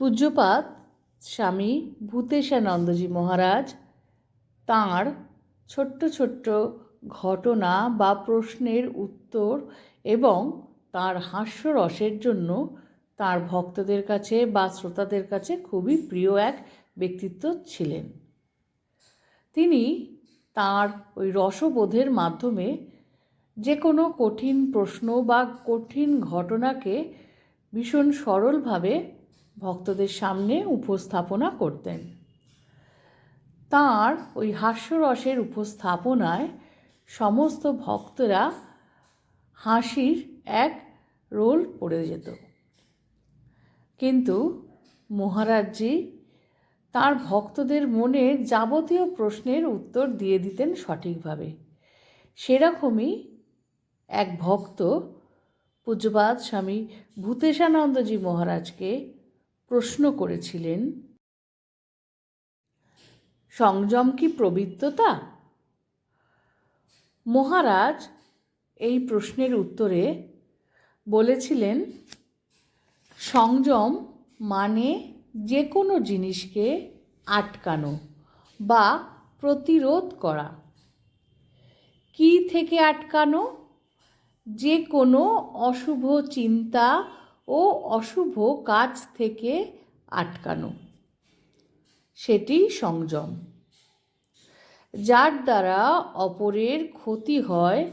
পূজ্যপাত স্বামী ভূতেশানন্দজি মহারাজ। তাঁর ছোট্ট ছোট্ট ঘটনা বা প্রশ্নের উত্তর এবং তার হাস্যরসের জন্য তার ভক্তদের কাছে বা শ্রোতাদের কাছে খুবই প্রিয় এক ব্যক্তিত্ব ছিলেন। তিনি তার ওই রসবোধের মাধ্যমে যে কোনো কঠিন প্রশ্ন বা কঠিন ঘটনাকে ভীষণ সরলভাবে ভক্তদের সামনে উপস্থাপনা করতেন। তাঁর ওই হাস্যরসের উপস্থাপনায় সমস্ত ভক্তরা হাসির এক রোল পড়ে যেত। কিন্তু মহারাজজি তার ভক্তদের মনের যাবতীয় প্রশ্নের উত্তর দিয়ে দিতেন সঠিকভাবে। সেরকমই এক ভক্ত পূজ্যপাত স্বামী ভূতেশানন্দজি মহারাজকে প্রশ্ন করেছিলেন, সংযম কি প্রবৃত্ততা? মহারাজ এই প্রশ্নের উত্তরে বলেছিলেন, সংযম মানে যে কোনো জিনিসকে আটকানো বা প্রতিরোধ করা। কি থেকে আটকানো? যে কোনো অশুভ চিন্তা ও অশুভ কাজ থেকে আটকানো। সেটি সংযম। যার দ্বারা অপরের ক্ষতি হয়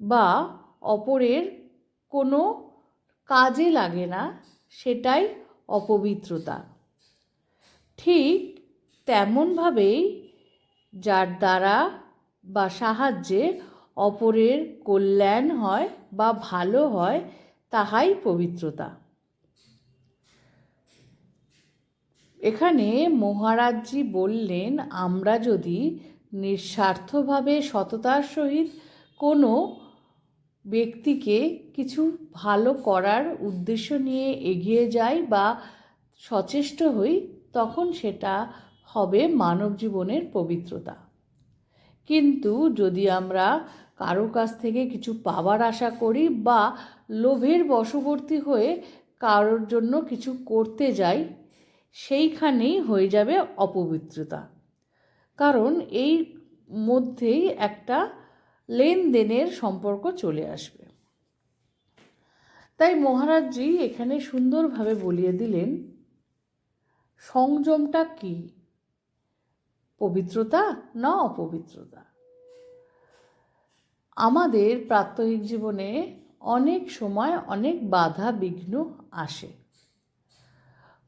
বা অপরের কোনো কাজে লাগে না, সেটাই অপবিত্রতা। ঠিক তেমনভাবেই যার দ্বারা বা সাহায্যে অপরের কল্যাণ হয় বা ভালো হয় তাহাই পবিত্রতা। এখানে মহারাজজি বললেন, আমরা যদি নিঃস্বার্থভাবে সততার সহিত কোনো ব্যক্তিকে কিছু ভালো করার উদ্দেশ্য নিয়ে এগিয়ে যাই বা সচেষ্ট হই, তখন সেটা হবে মানব জীবনের পবিত্রতা। কিন্তু যদি আমরা কারও কাছ থেকে কিছু পাওয়ার আশা করি বা লোভের বশবর্তী হয়ে কারোর জন্য কিছু করতে যাই, সেইখানেই হয়ে যাবে অপবিত্রতা। কারণ এই মধ্যেই একটা লেনদেনের সম্পর্ক চলে আসবে। তাই মহারাজজি এখানে সুন্দরভাবে বলিয়ে দিলেন, সংযমটা কি? পবিত্রতা না অপবিত্রতা? আমাদের প্রাত্যহিক জীবনে অনেক সময় অনেক বাধা বিঘ্ন আসে।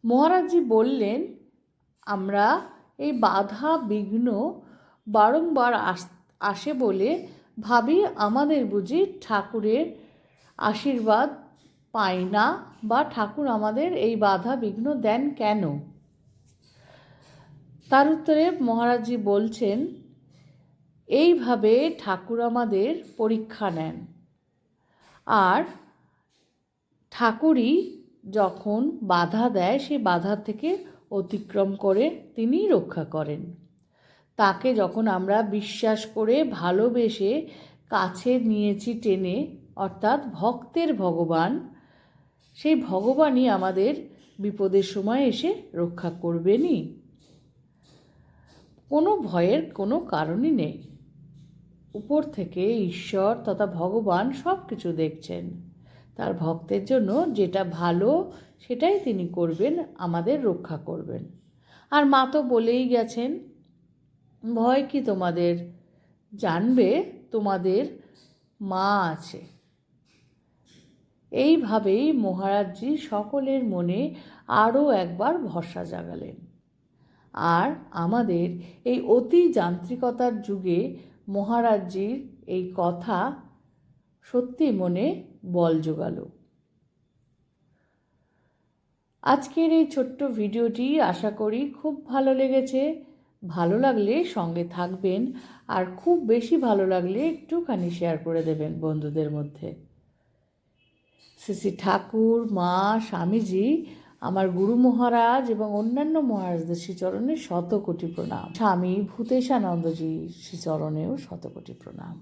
মহারাজজি বললেন, আমরা এই বাধা বিঘ্ন বারংবার আসে বলে ভাবি আমাদের বুঝি ঠাকুরের আশীর্বাদ পাই না বা ঠাকুর আমাদের এই বাধা বিঘ্ন দেন কেন? তার উত্তরে মহারাজজি বলছেন, এইভাবে ঠাকুর আমাদের পরীক্ষা নেন। আর ঠাকুরই যখন বাধা দেয়, সে বাধা থেকে অতিক্রম করে তিনি রক্ষা করেন। তাকে যখন আমরা বিশ্বাস করে ভালোবেসে কাছে নিয়েছি টেনে, অর্থাৎ ভক্তের ভগবান, সেই ভগবানই আমাদের বিপদের সময় এসে রক্ষা করবেনই। কোনো ভয়ের কোনো কারণই নেই। উপর থেকে ঈশ্বর তথা ভগবান সব কিছু দেখছেন। তার ভক্তের জন্য যেটা ভালো, সেটাই তিনি করবেন, আমাদের রক্ষা করবেন। আর মা তো বলেই গেছেন, ভয় কি তোমাদের? জানবে তোমাদের মা আছে। এইভাবেই মহারাজজি সকলের মনে আরও একবার ভরসা জাগালেন। আর আমাদের এই অতি যান্ত্রিকতার যুগে মহারাজজির এই কথা সত্যি মনে বল জোগালো। আজকের এই ছোট্ট ভিডিওটি আশা করি খুব ভালো লেগেছে। ভালো লাগলে সঙ্গে থাকবেন আর খুব বেশি ভালো লাগলে একটুখানি শেয়ার করে দেবেন বন্ধুদের মধ্যে। শ্রী ঠাকুর, মা, স্বামীজি আমার গুরু মহারাজ এবং অন্যান্য মহারাজদের শ্রীচরণে শত কোটি প্রণাম। স্বামী ভূতেশানন্দজি শ্রীচরণেও শত কোটি প্রণাম।